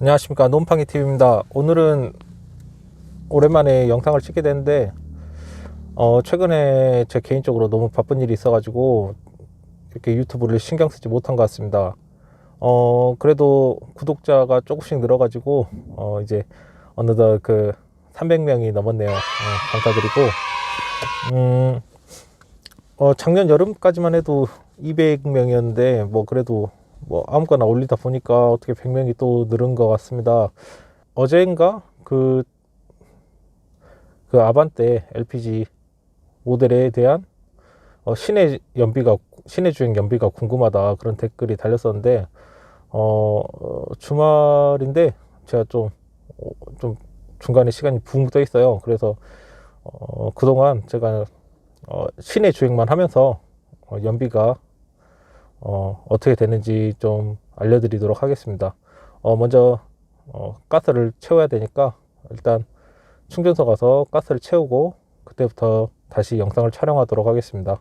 안녕하십니까 논팡이 TV입니다. 오늘은 오랜만에 영상을 찍게 됐는데 어, 최근에 제 개인적으로 너무 바쁜 일이 있어가지고 이렇게 유튜브를 신경 쓰지 못한 것 같습니다. 어, 그래도 구독자가 조금씩 늘어가지고 어, 이제 어느덧 그 300명이 넘었네요. 어, 감사드리고 음, 어, 작년 여름까지만 해도 200명이었는데 뭐 그래도 뭐 아무거나 올리다 보니까 어떻게 100명이 또 늘은 것 같습니다. 어제인가 그, 그 아반떼 LPG 모델에 대한 어, 시내 연비가 시내 주행 연비가 궁금하다 그런 댓글이 달렸었는데 어, 어, 주말인데 제가 좀, 어, 좀 중간에 시간이 붕 떠 있어요. 그래서 어, 그동안 제가 어, 시내 주행만 하면서 어, 연비가 어, 어떻게 되는지 좀 알려드리도록 하겠습니다. 어, 먼저 어, 가스를 채워야 되니까 일단 충전소 가서 가스를 채우고 그때부터 다시 영상을 촬영하도록 하겠습니다.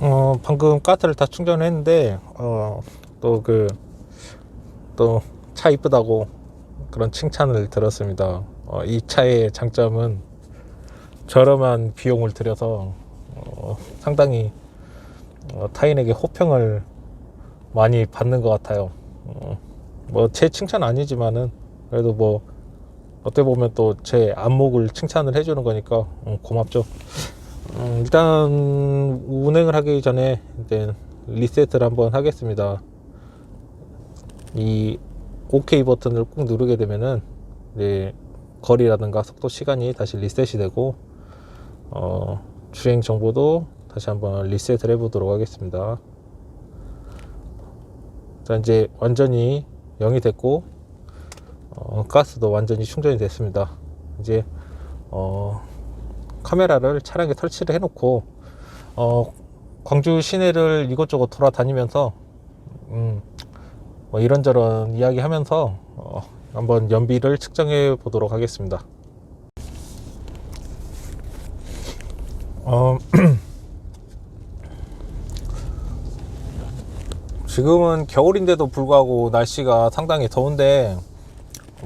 어, 방금 가스를 다 충전했는데 어, 또 그 또 차 이쁘다고 그런 칭찬을 들었습니다. 어, 이 차의 장점은 저렴한 비용을 들여서 어, 상당히 어, 타인에게 호평을 많이 받는 것 같아요. 어, 뭐제 칭찬 아니지만은 그래도 뭐 어떻게 보면 또 제 안목을 칭찬을 해주는 거니까 음, 고맙죠. 음, 일단 운행을 하기 전에 이제 리셋을 한번 하겠습니다. 이 OK 버튼을 꾹 누르게 되면은 이제 거리라든가 속도 시간이 다시 리셋이 되고 어, 주행 정보도 다시 한번 리셋을 해보도록 하겠습니다. 자, 이제 완전히 0이 됐고, 어, 가스도 완전히 충전이 됐습니다. 이제, 어, 카메라를 차량에 설치를 해놓고, 어, 광주 시내를 이곳저곳 돌아다니면서, 음, 뭐 이런저런 이야기 하면서, 어, 한번 연비를 측정해 보도록 하겠습니다. 어, 지금은 겨울인데도 불구하고 날씨가 상당히 더운데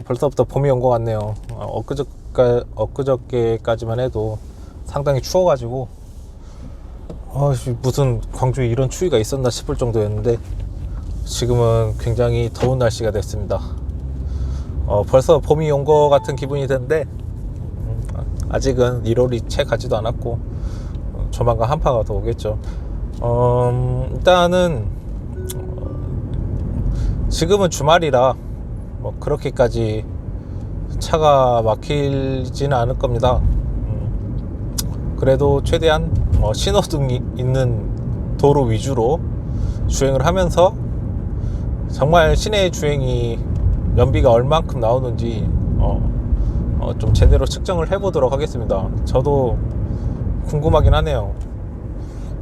벌써부터 봄이 온 것 같네요. 어, 엊그저께, 엊그저께까지만 해도 상당히 추워가지고 어, 씨, 무슨 광주에 이런 추위가 있었나 싶을 정도였는데 지금은 굉장히 더운 날씨가 됐습니다. 어, 벌써 봄이 온 것 같은 기분이 드는데 음, 아직은 1월이 채 가지도 않았고 어, 조만간 한파가 더 오겠죠. 어, 음, 일단은 지금은 주말이라 뭐 그렇게까지 차가 막히지는 않을 겁니다. 음, 그래도 최대한 어, 신호등이 있는 도로 위주로 주행을 하면서 정말 시내 주행이 연비가 얼만큼 나오는지 어, 어, 좀 제대로 측정을 해보도록 하겠습니다. 저도 궁금하긴 하네요.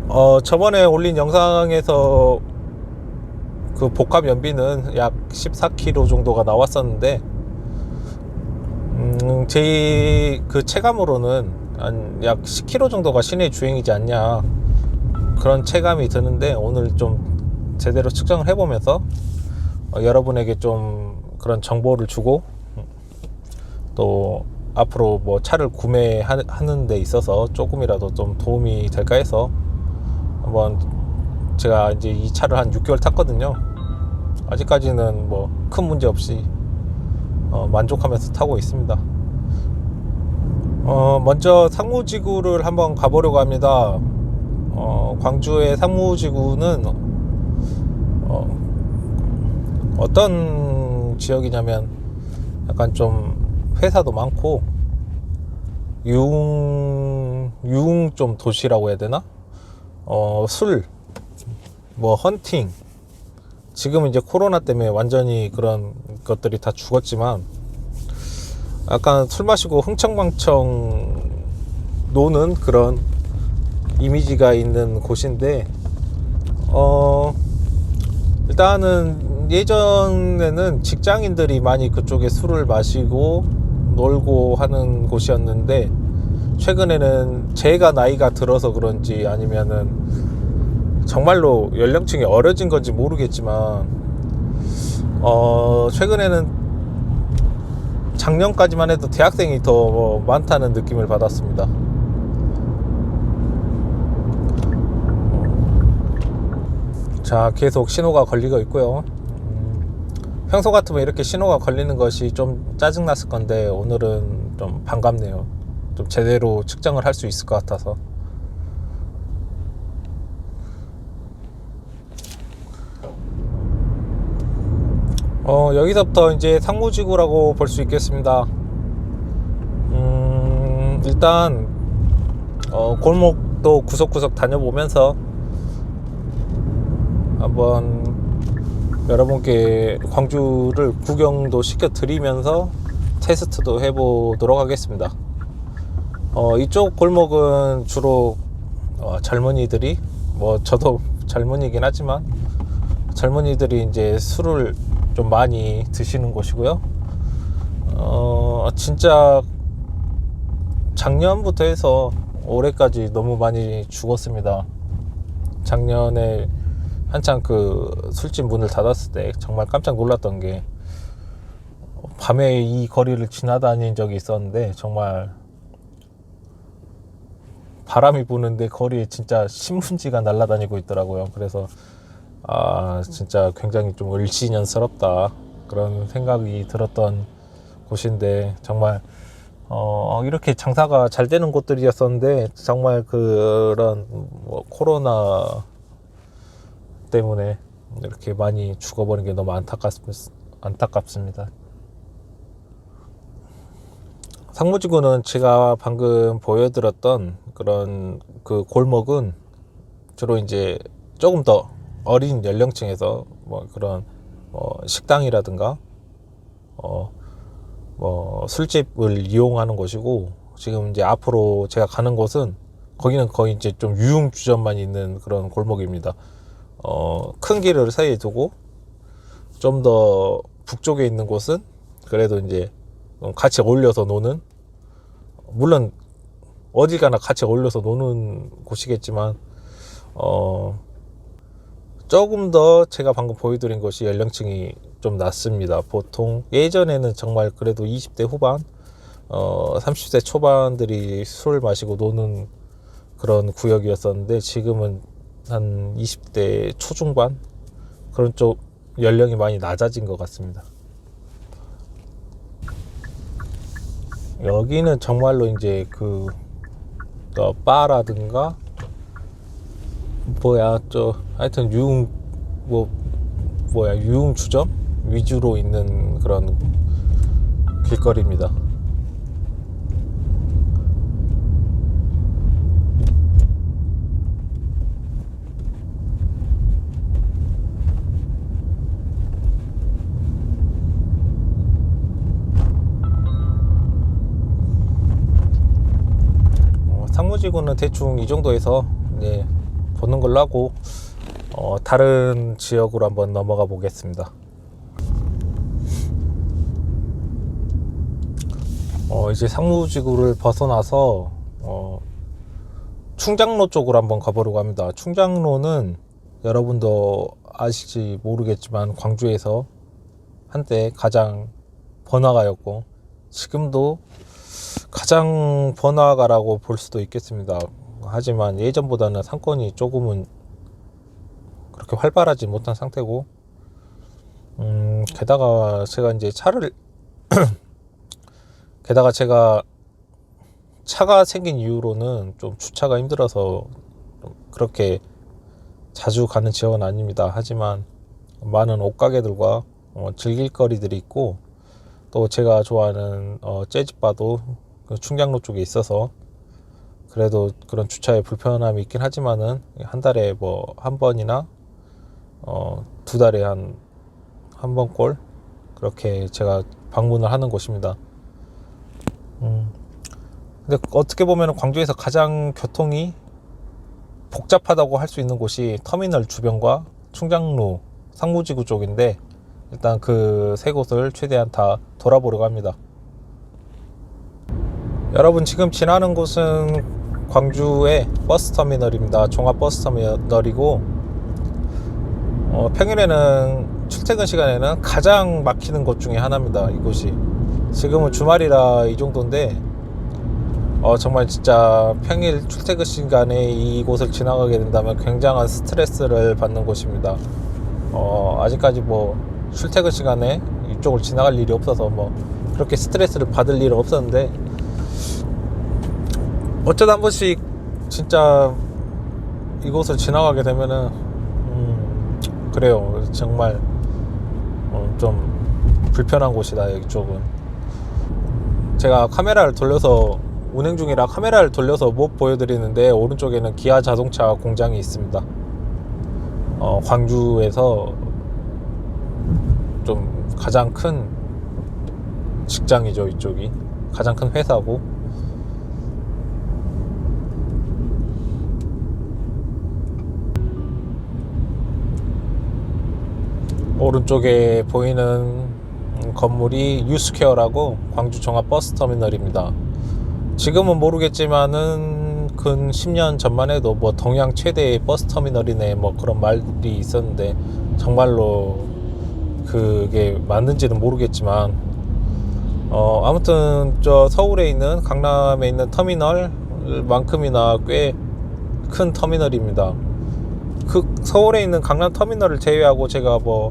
어, 저번에 올린 영상에서 그 복합 연비는 약 14km 정도가 나왔었는데 음, 제 그 체감으로는 한 약 10km 정도가 시내 주행이지 않냐 그런 체감이 드는데 오늘 좀 제대로 측정을 해보면서 어, 여러분에게 좀 그런 정보를 주고 음, 또 앞으로 뭐 차를 구매하는 데 있어서 조금이라도 좀 도움이 될까 해서 한번 제가 이제 이 차를 한 6개월 탔거든요. 아직까지는 뭐 큰 문제 없이 어, 만족하면서 타고 있습니다. 어, 먼저 상무지구를 한번 가보려고 합니다. 어, 광주의 상무지구는 어, 어떤 지역이냐면 약간 좀 회사도 많고 유흥 유흥 좀 도시라고 해야 되나? 어, 술, 뭐 헌팅. 지금은 이제 코로나 때문에 완전히 그런 것들이 다 죽었지만 약간 술 마시고 흥청망청 노는 그런 이미지가 있는 곳인데 어 일단은 예전에는 직장인들이 많이 그쪽에 술을 마시고 놀고 하는 곳이었는데 최근에는 제가 나이가 들어서 그런지 아니면은 정말로 연령층이 어려진 건지 모르겠지만 어 최근에는 작년까지만 해도 대학생이 더 많다는 느낌을 받았습니다. 자, 계속 신호가 걸리고 있고요. 음, 평소 같으면 이렇게 신호가 걸리는 것이 좀 짜증났을 건데 오늘은 좀 반갑네요. 좀 제대로 측정을 할 수 있을 것 같아서. 어, 여기서부터 이제 상무지구라고 볼 수 있겠습니다. 음, 일단, 어, 골목도 구석구석 다녀보면서 한번 여러분께 광주를 구경도 시켜드리면서 테스트도 해보도록 하겠습니다. 어, 이쪽 골목은 주로 어, 젊은이들이 뭐 저도 젊은이긴 하지만 젊은이들이 이제 술을 좀 많이 드시는 곳이고요. 어, 진짜 작년부터 해서 올해까지 너무 많이 죽었습니다. 작년에 한창 그 술집 문을 닫았을 때 정말 깜짝 놀랐던 게 밤에 이 거리를 지나다닌 적이 있었는데 정말 바람이 부는데 거리에 진짜 신문지가 날아다니고 있더라고요. 그래서 아 진짜 굉장히 좀 을지년스럽다 그런 생각이 들었던 곳인데 정말 어 이렇게 장사가 잘 되는 곳들이었었는데 정말 그런 뭐 코로나 때문에 이렇게 많이 죽어버린 게 너무 안타깝, 안타깝습니다. 상무지구는 제가 방금 보여드렸던 그런 그 골목은 주로 이제 조금 더 어린 연령층에서 뭐 그런 뭐 식당이라든가 어 뭐 술집을 이용하는 곳이고 지금 이제 앞으로 제가 가는 곳은 거기는 거의 이제 좀 유흥 주점만 있는 그런 골목입니다. 어, 큰 길을 사이에 두고 좀 더 북쪽에 있는 곳은 그래도 이제 같이 어울려서 노는 물론 어디 가나 같이 어울려서 노는 곳이겠지만 어 조금 더 제가 방금 보여드린 것이 연령층이 좀 낮습니다. 보통 예전에는 정말 그래도 20대 후반, 어, 30대 초반들이 술을 마시고 노는 그런 구역이었었는데 지금은 한 20대 초중반 그런 쪽 연령이 많이 낮아진 것 같습니다. 여기는 정말로 이제 그 어, 바라든가 뭐야 저 하여튼 유흥 뭐 뭐야 유흥 주점 위주로 있는 그런 길거리입니다. 상무지구는 대충 이 정도에서 네, 보는 걸로 하고 어, 다른 지역으로 한번 넘어가 보겠습니다. 어, 이제 상무지구를 벗어나서 어, 충장로 쪽으로 한번 가보려고 합니다. 충장로는 여러분도 아실지 모르겠지만 광주에서 한때 가장 번화가였고 지금도 가장 번화가라고 볼 수도 있겠습니다. 하지만 예전보다는 상권이 조금은 그렇게 활발하지 못한 상태고, 음, 게다가 제가 이제 차를, 게다가 제가 차가 생긴 이후로는 좀 주차가 힘들어서 좀 그렇게 자주 가는 지역은 아닙니다. 하지만 많은 옷가게들과 어, 즐길 거리들이 있고, 또 제가 좋아하는 어, 재즈바도 그 충장로 쪽에 있어서 그래도 그런 주차에 불편함이 있긴 하지만은 한 달에 뭐 한 번이나 어, 두 달에 한 한 번꼴 그렇게 제가 방문을 하는 곳입니다. 음. 근데 어떻게 보면 광주에서 가장 교통이 복잡하다고 할 수 있는 곳이 터미널 주변과 충장로, 상무지구 쪽인데 일단 그 세 곳을 최대한 다 돌아보려고 합니다. 여러분 지금 지나는 곳은 광주의 버스 터미널입니다. 종합 버스 터미널이고 어, 평일에는 출퇴근 시간에는 가장 막히는 곳 중에 하나입니다. 이곳이 지금은 주말이라 이 정도인데 어, 정말 진짜 평일 출퇴근 시간에 이곳을 지나가게 된다면 굉장한 스트레스를 받는 곳입니다. 어, 아직까지 뭐 출퇴근 시간에 이쪽을 지나갈 일이 없어서 뭐 그렇게 스트레스를 받을 일은 없었는데 어쩌다 한 번씩 진짜 이곳을 지나가게 되면은 음, 그래요. 정말 어, 좀 불편한 곳이다 이쪽은. 제가 카메라를 돌려서 운행 중이라 카메라를 돌려서 못 보여드리는데 오른쪽에는 기아 자동차 공장이 있습니다. 어, 광주에서 좀 가장 큰 직장이죠 이쪽이. 가장 큰 회사고 오른쪽에 보이는 건물이 유스케어라고 광주 종합 버스 터미널입니다. 지금은 모르겠지만은 근 10년 전만 해도 뭐 동양 최대의 버스 터미널이네 뭐 그런 말이 있었는데 정말로 그게 맞는지는 모르겠지만 어 아무튼 저 서울에 있는 강남에 있는 터미널만큼이나 꽤 큰 터미널입니다. 그 서울에 있는 강남 터미널을 제외하고 제가 뭐,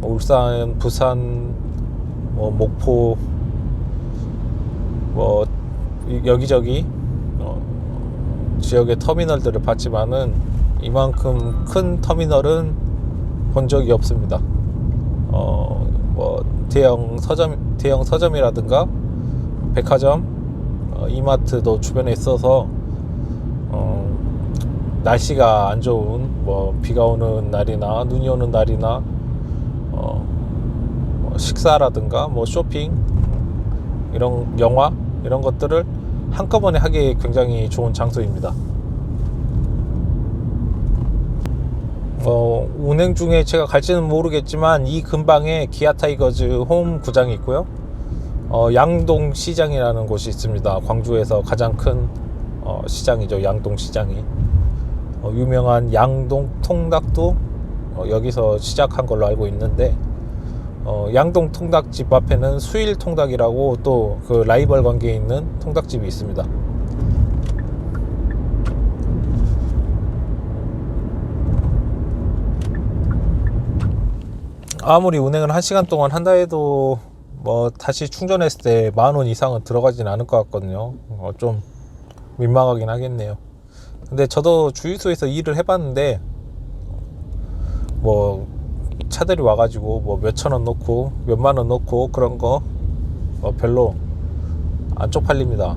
뭐 울산, 부산, 뭐 목포, 뭐 이- 여기저기 어, 지역의 터미널들을 봤지만은 이만큼 큰 터미널은 본 적이 없습니다. 어, 뭐 대형 서점, 대형 서점이라든가 백화점, 어, 이마트도 주변에 있어서 어, 날씨가 안 좋은 뭐 비가 오는 날이나 눈이 오는 날이나 어, 뭐 식사라든가 뭐 쇼핑 이런 영화 이런 것들을 한꺼번에 하기 굉장히 좋은 장소입니다. 어, 운행 중에 제가 갈지는 모르겠지만 이 근방에 기아 타이거즈 홈 구장이 있고요. 어, 양동 시장이라는 곳이 있습니다. 광주에서 가장 큰 어, 시장이죠. 양동 시장이. 어, 유명한 양동 통닭도 어, 여기서 시작한 걸로 알고 있는데 어, 양동 통닭집 앞에는 수일 통닭이라고 또 그 라이벌 관계에 있는 통닭집이 있습니다. 아무리 운행을 1시간 동안 한다 해도 뭐 다시 충전했을 때 만 원 이상은 들어가진 않을 것 같거든요. 어, 좀 민망하긴 하겠네요. 근데 저도 주유소에서 일을 해봤는데 뭐 차들이 와가지고 뭐 몇천 원 넣고 몇만 원 넣고 그런 거 어, 별로 안 쪽팔립니다.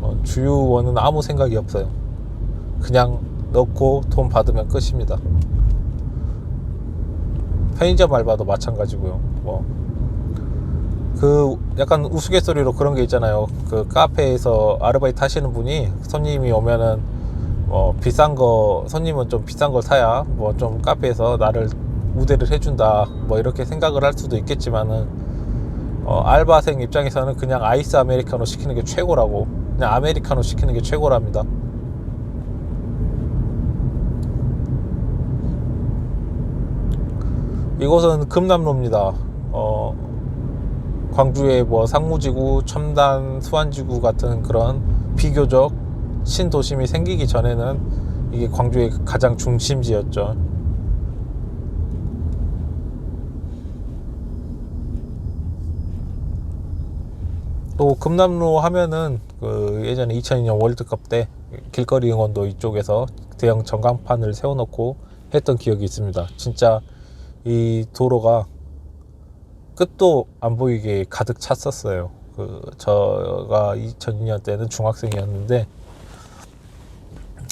어, 주유원은 아무 생각이 없어요. 그냥 넣고 돈 받으면 끝입니다. 편의점 알바도 마찬가지고요. 뭐 그 약간 우스갯소리로 그런 게 있잖아요. 그 카페에서 아르바이트 하시는 분이 손님이 오면은 뭐 비싼 거 손님은 좀 비싼 걸 사야 뭐 좀 카페에서 나를 우대를 해준다 뭐 이렇게 생각을 할 수도 있겠지만은 어, 알바생 입장에서는 그냥 아이스 아메리카노 시키는 게 최고라고 그냥 아메리카노 시키는 게 최고랍니다. 이곳은 금남로입니다. 어, 광주의 뭐 상무지구, 첨단 수안지구 같은 그런 비교적 신도심이 생기기 전에는 이게 광주의 가장 중심지였죠. 또 금남로 하면은 그 예전에 2002년 월드컵 때 길거리 응원도 이쪽에서 대형 전광판을 세워놓고 했던 기억이 있습니다. 진짜 이 도로가 끝도 안 보이게 가득 찼었어요. 그 저가 2002년 때는 중학생이었는데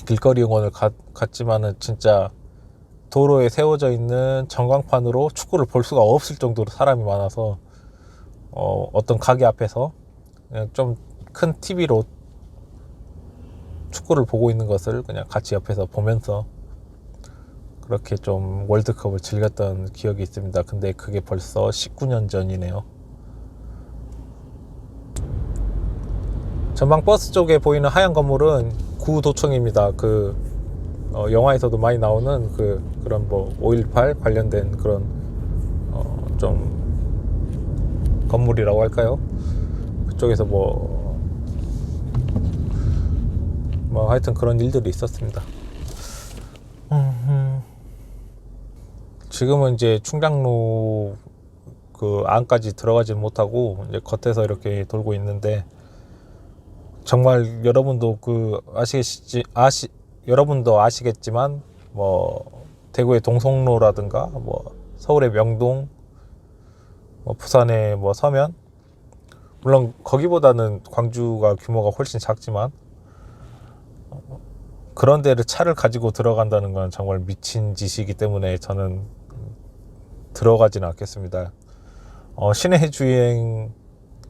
길거리 응원을 가, 갔지만은 진짜 도로에 세워져 있는 전광판으로 축구를 볼 수가 없을 정도로 사람이 많아서 어, 어떤 가게 앞에서 좀 큰 TV로 축구를 보고 있는 것을 그냥 같이 옆에서 보면서 그렇게 좀 월드컵을 즐겼던 기억이 있습니다. 근데 그게 벌써 19년 전이네요. 전방 버스 쪽에 보이는 하얀 건물은 구도청입니다. 그 어, 영화에서도 많이 나오는 그 그런 뭐 5.18 관련된 그런 어, 좀 건물이라고 할까요? 그쪽에서 뭐, 뭐 하여튼 그런 일들이 있었습니다. 음, 지금은 이제 충장로 그 안까지 들어가지 못하고 이제 겉에서 이렇게 돌고 있는데 정말 여러분도 그 아시겠지 아시 여러분도 아시겠지만 뭐 대구의 동성로라든가 뭐 서울의 명동 뭐 부산의 뭐 서면 물론 거기보다는 광주가 규모가 훨씬 작지만 어, 그런 데를 차를 가지고 들어간다는 건 정말 미친 짓이기 때문에 저는 들어가지는 않겠습니다. 어, 시내 주행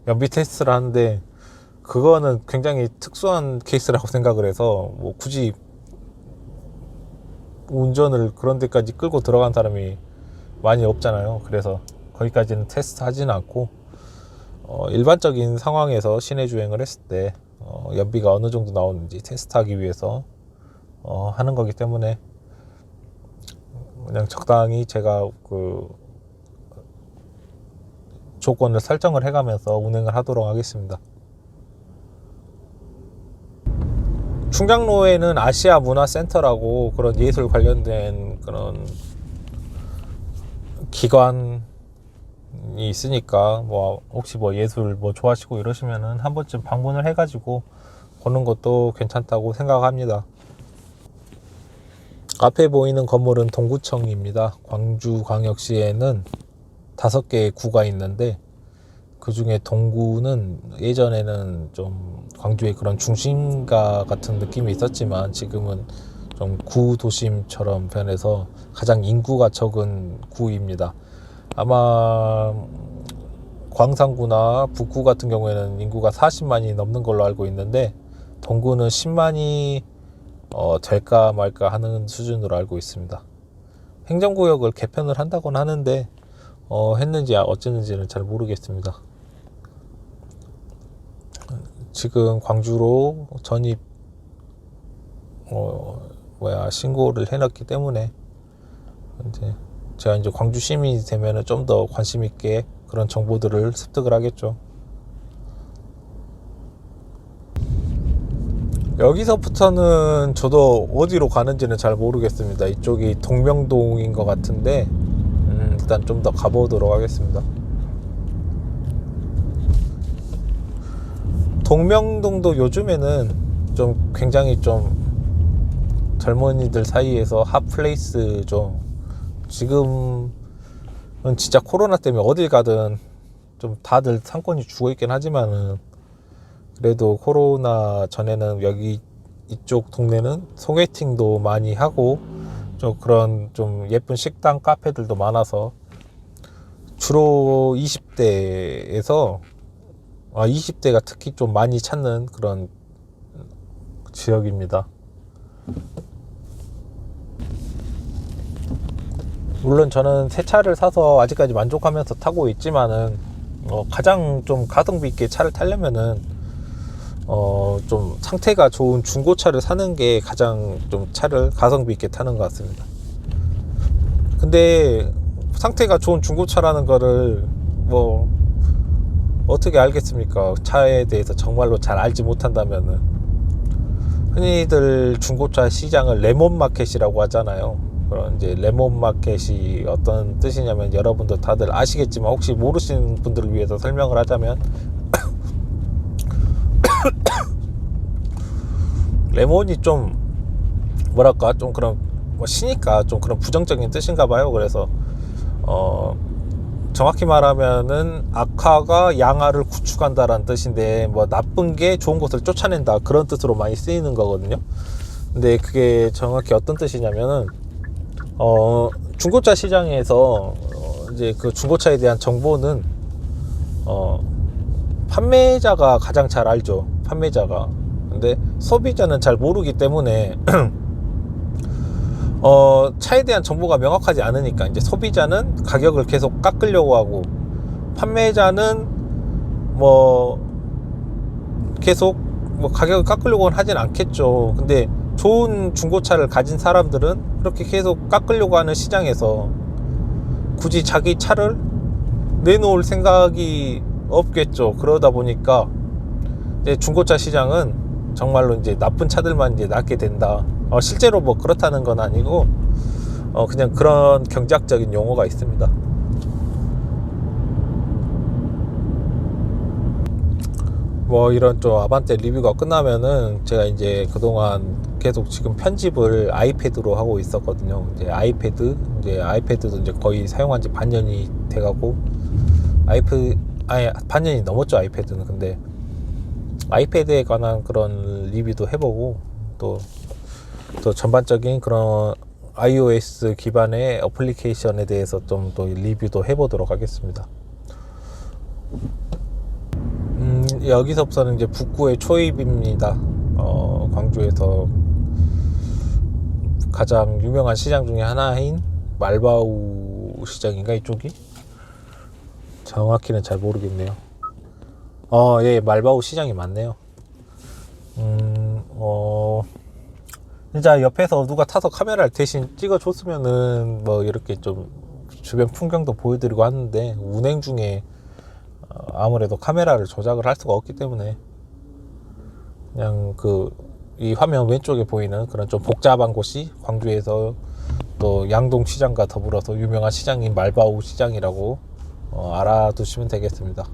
연비 테스트를 하는데 그거는 굉장히 특수한 케이스라고 생각을 해서 뭐 굳이 운전을 그런 데까지 끌고 들어간 사람이 많이 없잖아요. 그래서 거기까지는 테스트 하지는 않고 어, 일반적인 상황에서 시내 주행을 했을 때 어, 연비가 어느 정도 나오는지 테스트하기 위해서 어, 하는 거기 때문에 그냥 적당히 제가 그 조건을 설정을 해가면서 운행을 하도록 하겠습니다. 충장로에는 아시아 문화센터라고 그런 예술 관련된 그런 기관이 있으니까 뭐 혹시 뭐 예술 뭐 좋아하시고 이러시면은 한 번쯤 방문을 해가지고 보는 것도 괜찮다고 생각합니다. 앞에 보이는 건물은 동구청입니다. 광주광역시에는 다섯 개의 구가 있는데 그 중에 동구는 예전에는 좀 광주의 그런 중심가 같은 느낌이 있었지만 지금은 좀 구도심처럼 변해서 가장 인구가 적은 구입니다. 아마 광산구나 북구 같은 경우에는 인구가 40만이 넘는 걸로 알고 있는데 동구는 10만이 어, 될까 말까 하는 수준으로 알고 있습니다. 행정구역을 개편을 한다고는 하는데 어, 했는지 어쨌는지는 잘 모르겠습니다. 지금 광주로 전입 어, 뭐야 신고를 해놨기 때문에 이제 제가 이제 광주 시민이 되면은 좀 더 관심 있게 그런 정보들을 습득을 하겠죠. 여기서부터는 저도 어디로 가는지는 잘 모르겠습니다. 이쪽이 동명동인 것 같은데 음, 일단 좀 더 가보도록 하겠습니다. 동명동도 요즘에는 좀 굉장히 좀 젊은이들 사이에서 핫플레이스죠. 지금은 진짜 코로나 때문에 어딜 가든 좀 다들 상권이 죽어 있긴 하지만은 그래도 코로나 전에는 여기 이쪽 동네는 소개팅도 많이 하고 좀 그런 좀 예쁜 식당 카페들도 많아서 주로 20대에서 아 20대가 특히 좀 많이 찾는 그런 지역입니다. 물론 저는 새 차를 사서 아직까지 만족하면서 타고 있지만은 어, 가장 좀 가성비 있게 차를 타려면은 어, 좀 상태가 좋은 중고차를 사는 게 가장 좀 차를 가성비 있게 타는 것 같습니다. 근데 상태가 좋은 중고차라는 거를 뭐 어떻게 알겠습니까? 차에 대해서 정말로 잘 알지 못한다면은 흔히들 중고차 시장을 레몬 마켓이라고 하잖아요. 그런 이제 레몬 마켓이 어떤 뜻이냐면 여러분들 다들 아시겠지만 혹시 모르시는 분들을 위해서 설명을 하자면 레몬이 좀 뭐랄까 좀 그런 뭐 시니까 좀 그런 부정적인 뜻인가 봐요. 그래서 어 정확히 말하면은 악화가 양화를 구축한다라는 뜻인데 뭐 나쁜 게 좋은 것을 쫓아낸다 그런 뜻으로 많이 쓰이는 거거든요. 근데 그게 정확히 어떤 뜻이냐면은 어 중고차 시장에서 어 이제 그 중고차에 대한 정보는 어 판매자가 가장 잘 알죠. 판매자가. 근데 소비자는 잘 모르기 때문에 어, 차에 대한 정보가 명확하지 않으니까 이제 소비자는 가격을 계속 깎으려고 하고 판매자는 뭐 계속 뭐 가격을 깎으려고는 하진 않겠죠. 근데 좋은 중고차를 가진 사람들은 그렇게 계속 깎으려고 하는 시장에서 굳이 자기 차를 내놓을 생각이 없겠죠. 그러다 보니까 이제 중고차 시장은 정말로 이제 나쁜 차들만 이제 낫게 된다. 어, 실제로 뭐 그렇다는 건 아니고 어, 그냥 그런 경제학적인 용어가 있습니다. 뭐 이런 좀 아반떼 리뷰가 끝나면은 제가 이제 그동안 계속 지금 편집을 아이패드로 하고 있었거든요. 이제 아이패드 이제 아이패드도 이제 거의 사용한 지 반년이 돼가고 아이패드 아니 반년이 넘었죠 아이패드는 근데 아이패드에 관한 그런 리뷰도 해보고 또 또 전반적인 그런 iOS 기반의 어플리케이션에 대해서 좀또 리뷰도 해보도록 하겠습니다. 음, 여기서부터는 이제 북구의 초입입니다. 어, 광주에서 가장 유명한 시장 중에 하나인 말바우 시장인가 이쪽이? 정확히는 잘 모르겠네요. 어, 예, 말바우 시장이 맞네요. 음, 어, 진짜 옆에서 누가 타서 카메라를 대신 찍어줬으면은 뭐 이렇게 좀 주변 풍경도 보여드리고 하는데 운행 중에 어, 아무래도 카메라를 조작을 할 수가 없기 때문에 그냥 그 이 화면 왼쪽에 보이는 그런 좀 복잡한 곳이 광주에서 또 양동 시장과 더불어서 유명한 시장인 말바우 시장이라고 어, 알아두시면 되겠습니다.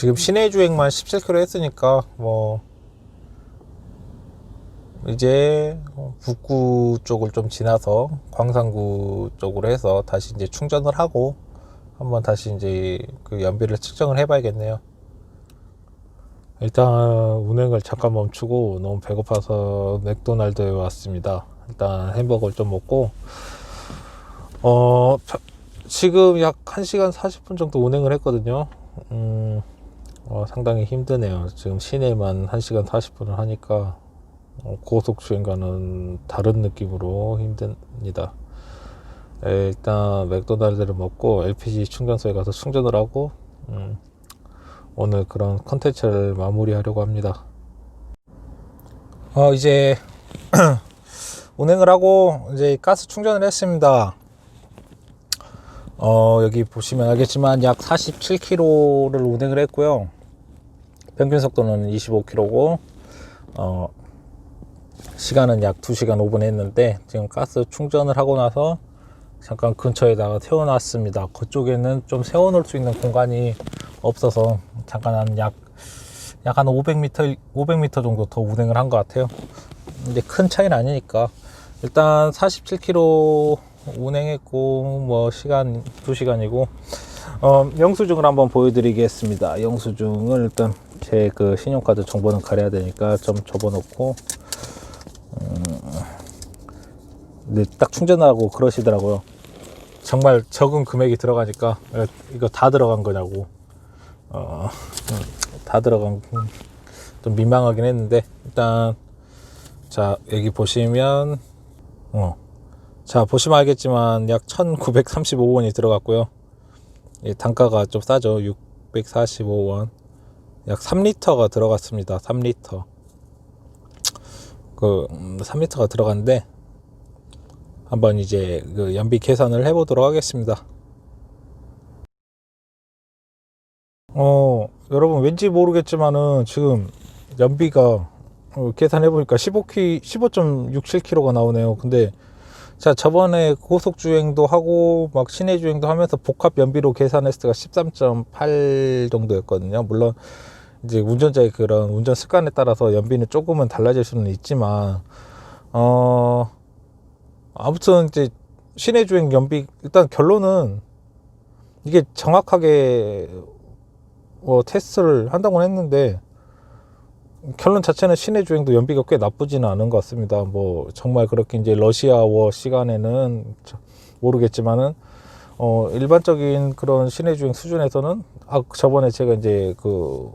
지금 시내 주행만 17km 했으니까 뭐 이제 북구 쪽을 좀 지나서 광산구 쪽으로 해서 다시 이제 충전을 하고 한번 다시 이제 그 연비를 측정을 해봐야겠네요. 일단 운행을 잠깐 멈추고 너무 배고파서 맥도날드에 왔습니다. 일단 햄버거를 좀 먹고 어 지금 약 1시간 40분 정도 운행을 했거든요. 음, 어, 상당히 힘드네요. 지금 시내만 1시간 40분을 하니까 어, 고속 주행과는 다른 느낌으로 힘듭니다. 에, 일단 맥도날드를 먹고 LPG 충전소에 가서 충전을 하고 음, 오늘 그런 컨텐츠를 마무리하려고 합니다. 어, 이제 운행을 하고 이제 가스 충전을 했습니다. 어, 여기 보시면 알겠지만 약 47km를 운행을 했고요. 평균 속도는 25km고, 어, 시간은 약 2시간 5분 했는데, 지금 가스 충전을 하고 나서 잠깐 근처에다가 세워놨습니다. 그쪽에는 좀 세워놓을 수 있는 공간이 없어서 잠깐 한 약, 약한 500m, 500m 정도 더 운행을 한 것 같아요. 근데 큰 차이는 아니니까. 일단 47km 운행했고 뭐 시간 2시간이고 어, 영수증을 한번 보여드리겠습니다 영수증을 일단 제 그 신용카드 정보는 가려야 되니까 좀 접어놓고 음, 근데 딱 충전하고 그러시더라고요. 정말 적은 금액이 들어가니까 이거 다 들어간 거냐고. 어, 다 들어간 좀 민망하긴 했는데 일단 자 여기 보시면 어 자 보시면 알겠지만 약 1935원이 들어갔고요. 예, 단가가 좀 싸죠. 645원 약 3리터가 들어갔습니다. 3리터. 그 음, 3리터가 들어갔는데 한번 이제 그 연비 계산을 해 보도록 하겠습니다. 어 여러분 왠지 모르겠지만은 지금 연비가 어, 계산해 보니까 15키 15.67km가 나오네요. 근데 자 저번에 고속 주행도 하고 막 시내 주행도 하면서 복합 연비로 계산했을 때가 13.8 정도였거든요. 물론 이제 운전자의 그런 운전 습관에 따라서 연비는 조금은 달라질 수는 있지만 어 아무튼 이제 시내 주행 연비 일단 결론은 이게 정확하게 뭐 테스트를 한다고 했는데 결론 자체는 시내 주행도 연비가 꽤 나쁘지는 않은 것 같습니다. 뭐 정말 그렇게 이제 러시아워 시간에는 모르겠지만은 어 일반적인 그런 시내 주행 수준에서는 아 저번에 제가 이제 그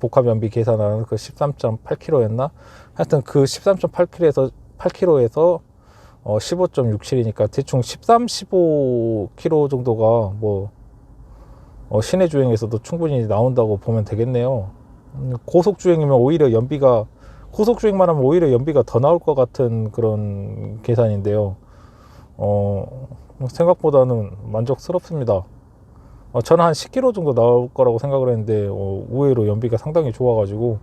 복합 연비 계산하는 그 13.8km였나 하여튼 그 13.8km에서 8km에서 어, 15.67이니까 대충 13, 15km 정도가 뭐 어, 시내 주행에서도 충분히 나온다고 보면 되겠네요. 음, 고속 주행이면 오히려 연비가 고속 주행만 하면 오히려 연비가 더 나올 것 같은 그런 계산인데요. 어, 생각보다는 만족스럽습니다. 어, 저는 한 10km 정도 나올 거라고 생각을 했는데 어, 의외로 연비가 상당히 좋아가지고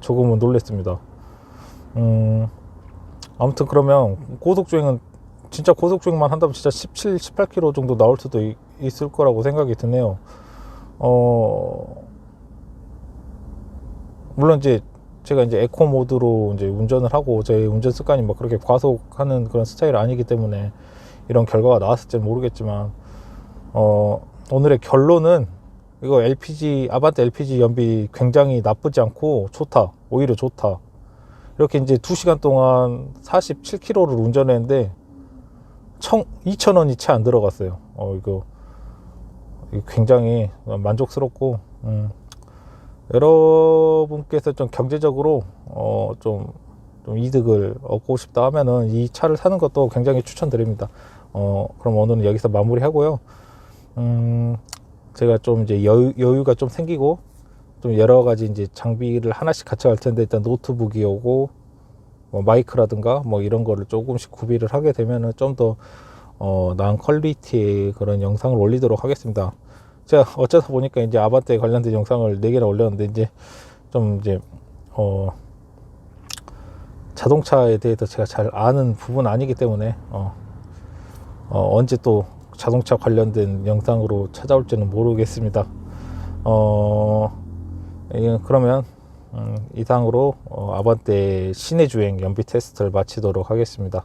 조금은 놀랬습니다. 음, 아무튼 그러면 고속 주행은 진짜 고속 주행만 한다면 진짜 17, 18km 정도 나올 수도 있, 있을 거라고 생각이 드네요. 어, 물론 이제 제가 이제 에코 모드로 이제 운전을 하고 제 운전 습관이 뭐 그렇게 과속하는 그런 스타일 아니기 때문에 이런 결과가 나왔을지 모르겠지만 어, 오늘의 결론은 이거 LPG 아반떼 LPG 연비 굉장히 나쁘지 않고 좋다 오히려 좋다 이렇게 이제 2시간 동안 47km를 운전했는데 청 2,000원이 채 안 들어갔어요 어 이거 굉장히 만족스럽고 음, 여러분께서 좀 경제적으로 어, 좀, 좀 이득을 얻고 싶다 하면은 이 차를 사는 것도 굉장히 추천드립니다. 어, 그럼 오늘은 여기서 마무리하고요. 음, 제가 좀 이제 여유, 여유가 좀 생기고 좀 여러 가지 이제 장비를 하나씩 가져갈 텐데 일단 노트북이 오고 뭐 마이크라든가 뭐 이런 거를 조금씩 구비를 하게 되면은 좀 더 어, 나은 퀄리티의 그런 영상을 올리도록 하겠습니다. 제가 어쩌다 보니까 이제 아반떼 관련된 영상을 4개나 올렸는데 이제 좀 이제 어 자동차에 대해서 제가 잘 아는 부분 아니기 때문에 어, 어 언제 또 자동차 관련된 영상으로 찾아올지는 모르겠습니다. 어 예, 그러면 음, 이상으로 어, 아반떼 시내 주행 연비 테스트를 마치도록 하겠습니다.